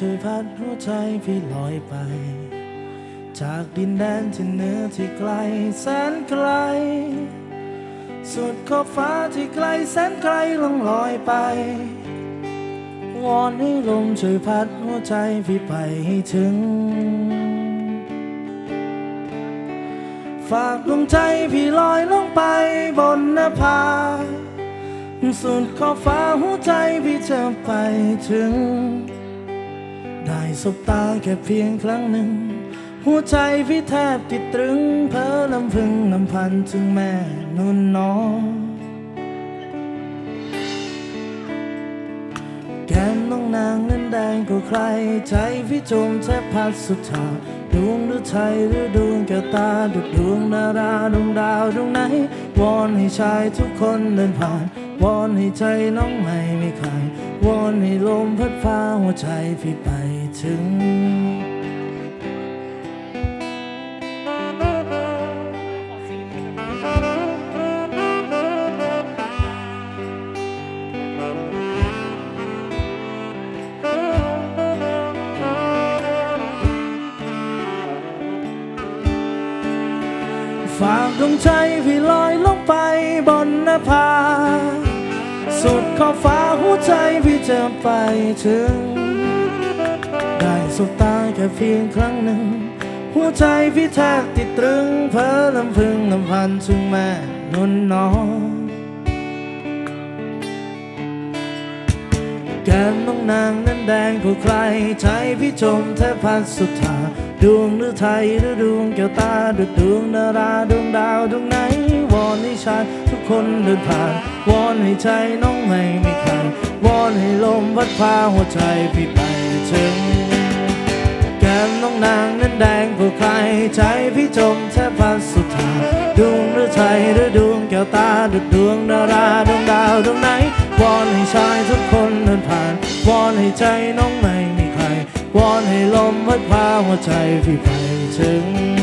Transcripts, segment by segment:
ช่วยพัดหัวใจพี่ลอยไป จากดินแดนที่เหนือที่ไกลแสนไกล สุดขอบฟ้าที่ไกลแสนไกลลงลอยไป วอนให้ลมช่วยพัดหัวใจพี่ไปให้ถึง ฝากดวงใจพี่ลอยลงไปบนนภาสุดขอบฟ้าหัวใจพี่จะไปถึง ได้สบตาแค่เพียงครั้งหนึ่ง หัวใจพี่แทบติดตรึง เพ้อลำพึงลำพันถึงแม่นุ่นน้องแก้มน้องนางนั้นแดงกว่าใคร ใจพี่จมแทบพัดสุดทางดวงหรือไทยหรือดวงแก้วตาดุดดวงดาราดวงดาวดวงไหน วอนให้ชายทุกคนเดินผ่าน วอนให้ใจน้องไม่มีใคร วอนให้ลมพัดพาหัวใจพี่ไปถึง ฝากดวงใจพี่ลอยลงไปบนนภาสุด ขอบฟ้าหัวใจพี่จะไปถึง ได้สบตาแค่เพียงครั้งหนึ่ง หัวใจพี่แทบติดตรึงเพ้อลำพึงลำพันถึงแม่นุ่นน้องแก้มน้องนางนั้นแดงกว่าใครใจพี่จมแทบพัดสุดทางดวงหรือไทยหรือดวงแก้วตาดุดดวงดาราดวงดาวดวงไหนวอนให้ชายทุก คนเดินผ่านวอนให้ใจน้องไม่มีใครวอนให้ลมพัดพาหัวใจพี่ไปถึงแก้มน้องนางนั้นแดงกว่าใครใจพี่จมแทบพัดสุดทางดวงหรือไทยหรือดวงแก้วตาดุดดวงดาราดวงดาวดวงไหนวอนให้ชายทุกคนเดินผ่านวอนให้ใจน้องไม่มีใครวอนให้ลมพัดพาหัวใจพี่ไปถึง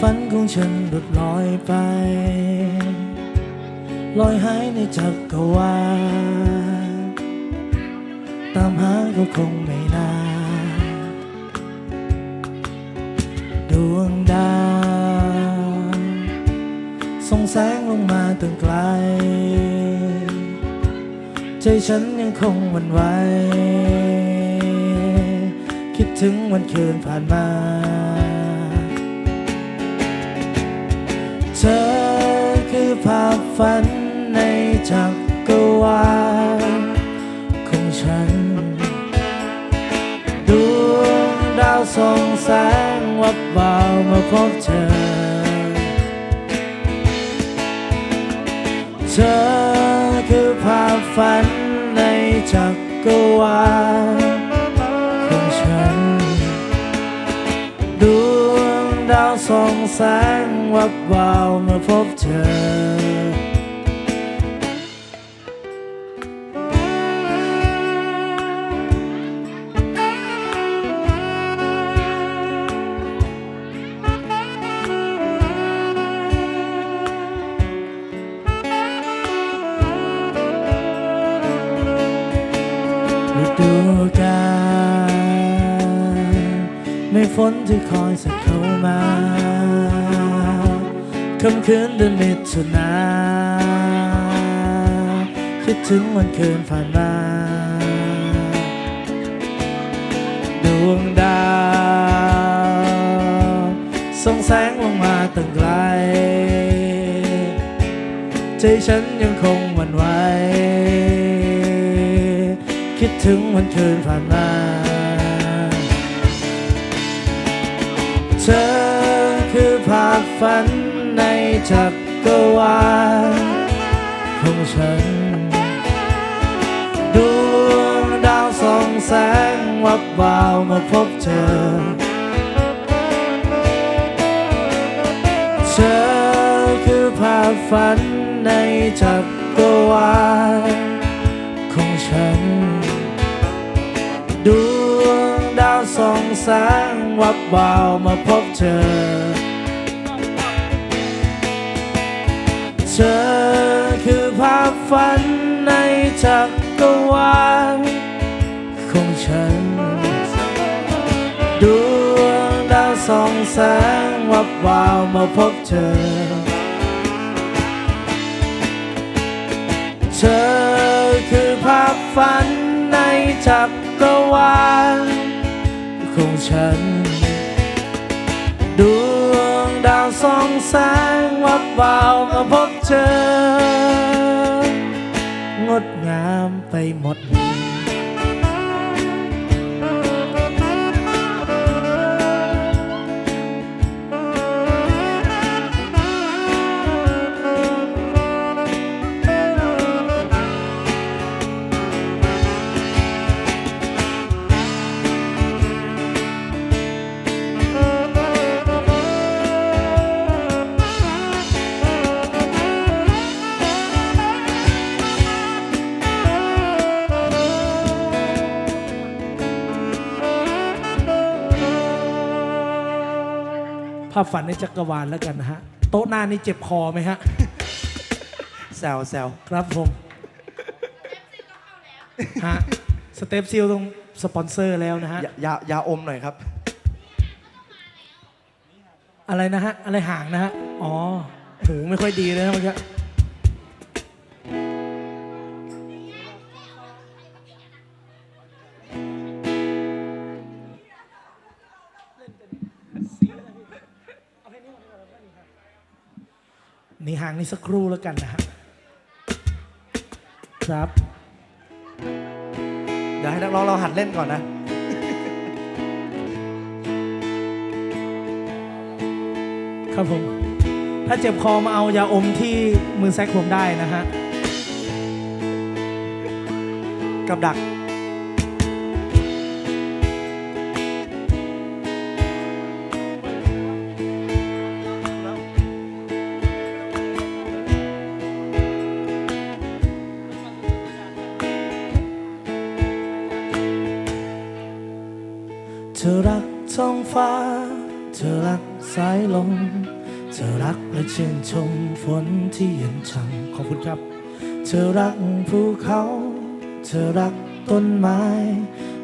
ฝันของฉันหลุดลอยไป ลอยหายในจักรวาลตามหาก็คงไม่นานดวงดาวส่องแสงลงมาตั้งไกล ใจฉันยังคงวันไหว คิดถึงวันคืนผ่านมา เธอคือภาพฝันในจักรวาลของฉัน ดวงดาวส่องแสงวับวาวมื่อพบเธอ เธอคือภาพฝันในจักรวาล แสงวับวาวเมื่อพบเธอฤดูกาลในฝนที่คอยสัก คำคืนเดือนมิถุนาคิดถึงวันคืนผ่านมาดวงดาวส่องแสงลงมาตั้งไกล ใจฉันยังคงหวั่นไหวคิดถึงวันคืนผ่านมาเธอคือภาพฝัน ในจักรวาลของฉัน ดวงดาวส่องแสงวับวาวมาพบเธอ เธอคือภาพฝันในจักรวาลของฉัน ดวงดาวส่องแสงวับวาวมาพบเธอ ธอคือภาพฝันในจักรวาลของฉัน ดวงดาวส่องแสงวับวาวมาพบเธอ เธอคือภาพฝันในจักรวาลของฉัน ดาวส่องแสงวับวาวมาพบเธองดงามไปหมดภาพฝันในจักรวาลแล้วกันนะฮะ โต๊ะหน้านี่เจ็บคอไหมฮะ แซวแซวครับผมฮะสเตปซิลต้องสปอนเซอร์แล้วนะฮะ ยายายาอมหน่อยครับ อะไรนะฮะ อะไรห่างนะฮะ อ๋อหูไม่ค่อยดีเลยนะเมื่อกี้ นี่ห่างนี่สักครู่แล้วกันนะฮะครับ เดี๋ยวให้นักร้องเราหัดเล่นก่อนนะครับผมถ้าเจ็บคอมาเอายาอมที่มือแซกผมได้นะฮะ กับดัก มเธอรักและชื่นชมฝนที่เย็นช่ำขอบคุณครับ เธอรักภูเขา เธอรักต้นไม้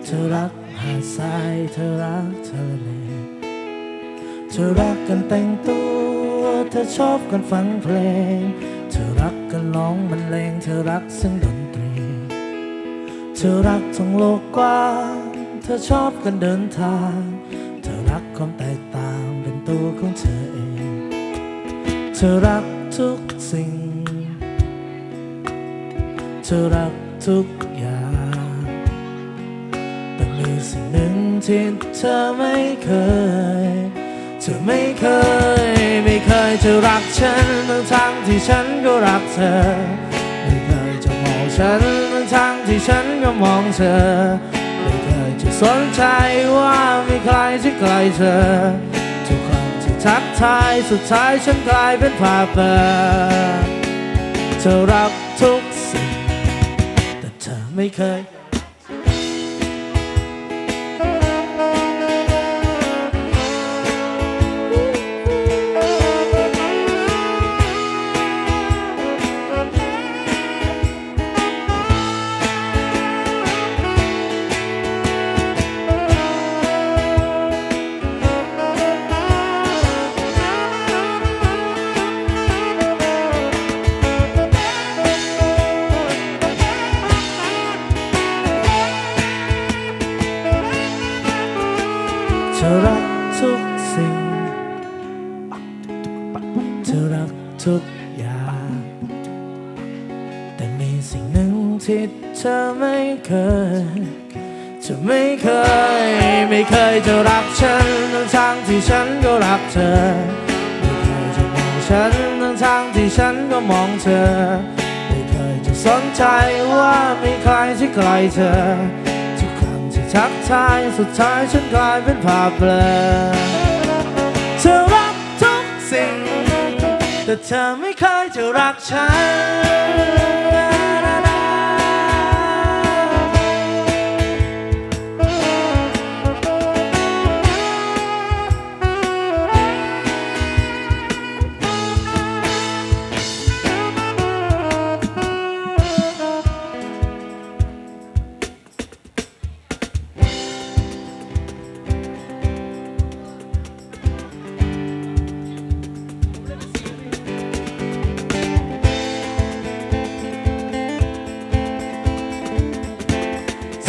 เธอรักหาดทราย เธอรักทะเลเธอรักกันแต่งตัว เธอชอบกันฟังเพลง เธอรักกันร้องบรรเลง เธอรักเสียงดนตรี เธอรักทั้งโลกกว้าง เธอชอบกันเดินทาง เธอรักความแตกต่าง ของเธอเอง เธอรักทุกสิ่ง เธอรักทุกอย่าง แต่มีสิ่งหนึ่งที่เธอไม่เคย เธอไม่เคย ไม่เคยจะรักฉันทั้งทางที่ฉันก็รักเธอ ไม่เคยจะมองฉันทั้งทางที่ฉันก็มองเธอ ไม่เคยจะสนใจว่ามีใครที่ไกลเธอ ทักทายสุดท้ายฉันกลายเป็นภาพเบลอเธอรักทุกสิ่งแต่เธอไม่เคย ไม่เคยจะรักฉันทั้งทางที่ฉันก็รักเธอ ไม่เคยจะมองฉันทั้งทางที่ฉันก็มองเธอ ไม่เคยจะสนใจว่ามีใครที่ใกล้เธอ ทุกครั้งที่ทักทายสุดท้ายฉันกลายเป็นภาพเบลอเธอรักทุกสิ่ง แต่เธอไม่เคยจะรักฉัน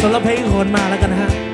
สำหรับเพลงคนมาแล้วกันฮะ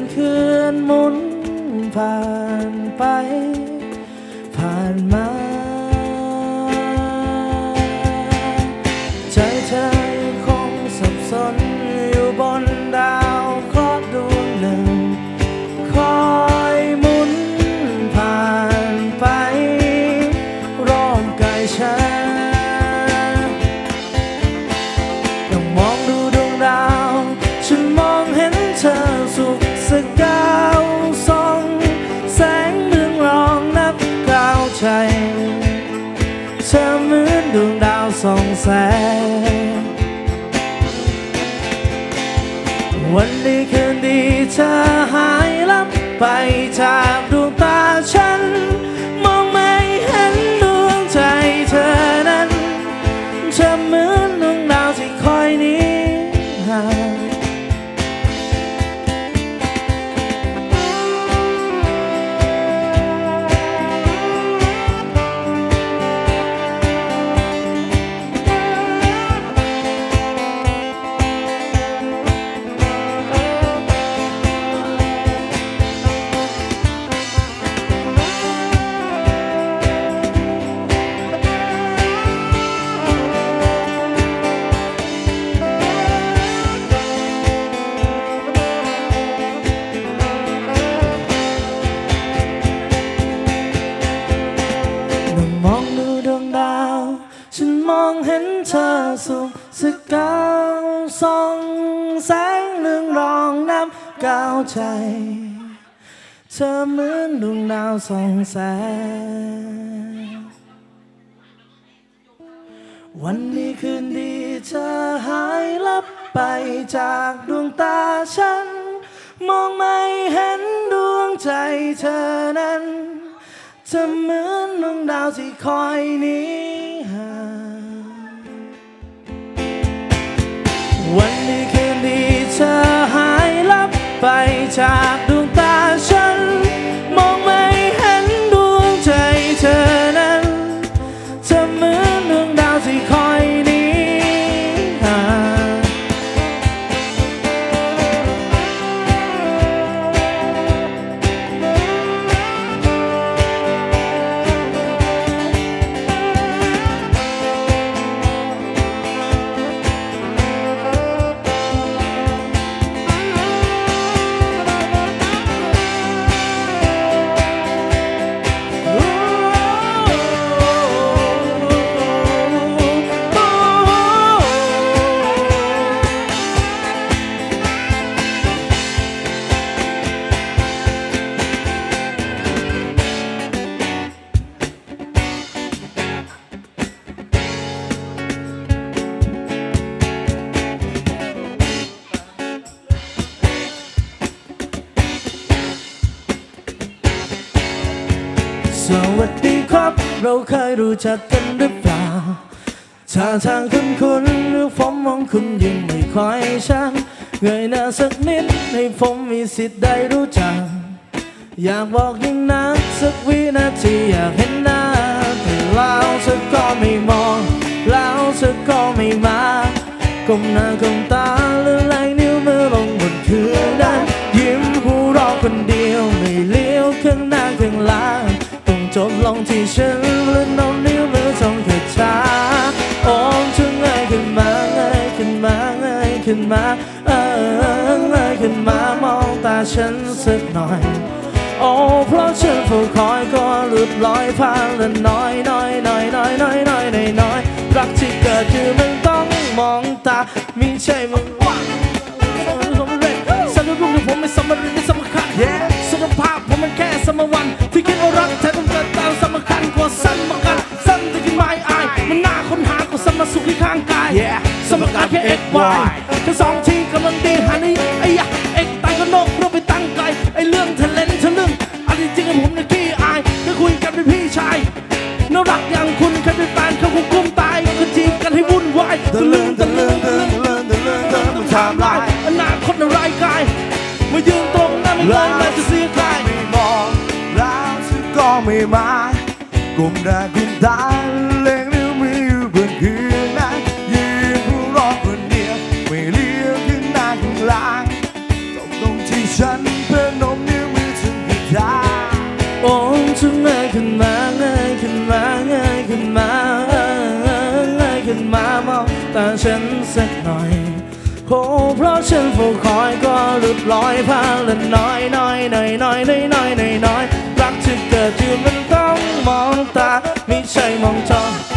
นคืนหมุนผ่านไป ผ่านมา ก แสงเรืองรองน้ำก้าวใจ เธอเหมือนดวงดาวส่องแสง วันนี้คืนดีเธอหายลับไปจากดวงตาฉัน มองไม่เห็นดวงใจเธอนั้น เธอเหมือนดวงดาวที่คอยหนี้ห่าง ดีเธอหายลับไปจาก รู้จักกันหรือเปล่าท่าทางคุณคุณหรือผมมองคุณยังไม่ค่อยช่างเงยหน้าสักนิดให้ผมมีสิทธิ์ได้รู้จัก อยากบอกยิ่งนักสักวินาทีอยากเห็นหน้าแต่แล้วเธอก็ไม่มอง แล้วเธอก็ไม่มาก้มหน้าก้มตาแล้วไล่นิ้วมือลงบนคืนนั้นยิ้มหัวเราะคนเดียวไม่เลี้ยวข้างหน้าข้างหลัง จบลงที่ฉันและน้องนิ้วมือทองคือชาโอ้ถึงง่ายขึ้นมาง่ายขึ้นมาง่ายขึ้นมาเออง่ายขึ้นมามองตาฉันสักหน่อยโอ้เพราะฉันเฝ้าคอยก็หลุดลอยผ่านและน้อยน้อยน้อยน้อยน้อยน้อยน้อยรักที่เกิดคือมันต้องมองตามีใช่มึง สมวัน ที่คิดว่ารักแท้ต้องเกิดตามสำคัญกว่าสมกันซ้ำที่กินไม่อาย มันน่าค้นหากว่าสมสุขที่ข้างกาย สมการแค่ x y แค่สองทีกำลังดีหันนี่ไอ้ยะ x ตั้งก็นกเราไปตั้งไกลไอ้เรื่องทะเลนทะลึ่งอันที่จริงผมเนี่ยขี้อายแค่คุยกันเป็นพี่ชายน่ารักอย่างคุณแค่เป็นแฟนเขาคงกลุ้มตายก็จีบกันให้วุ่นวายตะลึงตะลึงตะลึงตะลึงตะลึงตะลึงทำลายอนาคตในรายกายมายืนตรงหน้าไม่เลย ไม่มาก้มหน้าก้มตาเล็งนิ้วมืออยู่บนคืนนั้นยืนผู้รอคนเดียวไม่เลี้ยวขึ้นหน้าข้างหลังตรงตรงที่ฉันเพื่อนมนิ้วมือถึงกระดาโอ้จะเงยขึ้นมาเงยขึ้นมาเงยขึ้นมาเงยขึ้นมามองตาฉันสักหน่อยโอ้เพราะฉันเฝ้าคอยก็หลุดลอยผ่าละน้อยน้อยน้อยน้อยน้อยน้อยน้อย น้อยรักที่เกิดอยู่มันต้องมองตา ไม่ใช่มองจอ